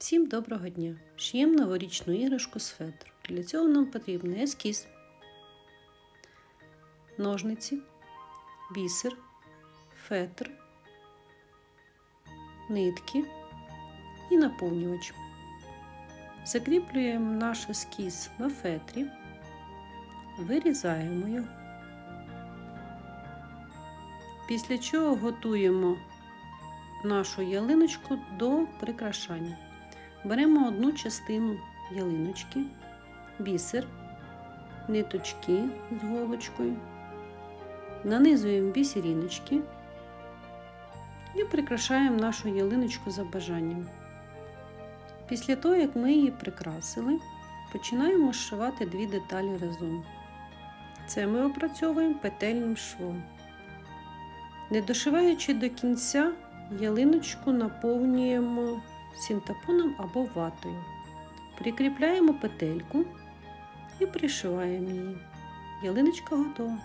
Всім доброго дня! Шиємо новорічну іграшку з фетру. Для цього нам потрібен ескіз, ножниці, бісер, фетр, нитки і наповнювач. Закріплюємо наш ескіз на фетрі, вирізаємо його. Після чого готуємо нашу ялиночку до прикрашання. Беремо одну частину ялиночки, бісер, ниточки з голочкою, нанизуємо бісеріночки і прикрашаємо нашу ялиночку за бажанням. Після того, як ми її прикрасили, починаємо зшивати дві деталі разом. Це ми опрацьовуємо петельним швом. Не дошиваючи до кінця, ялиночку наповнюємо синтепоном або ватою. Прикріпляємо петельку і пришиваємо її. Ялиночка готова.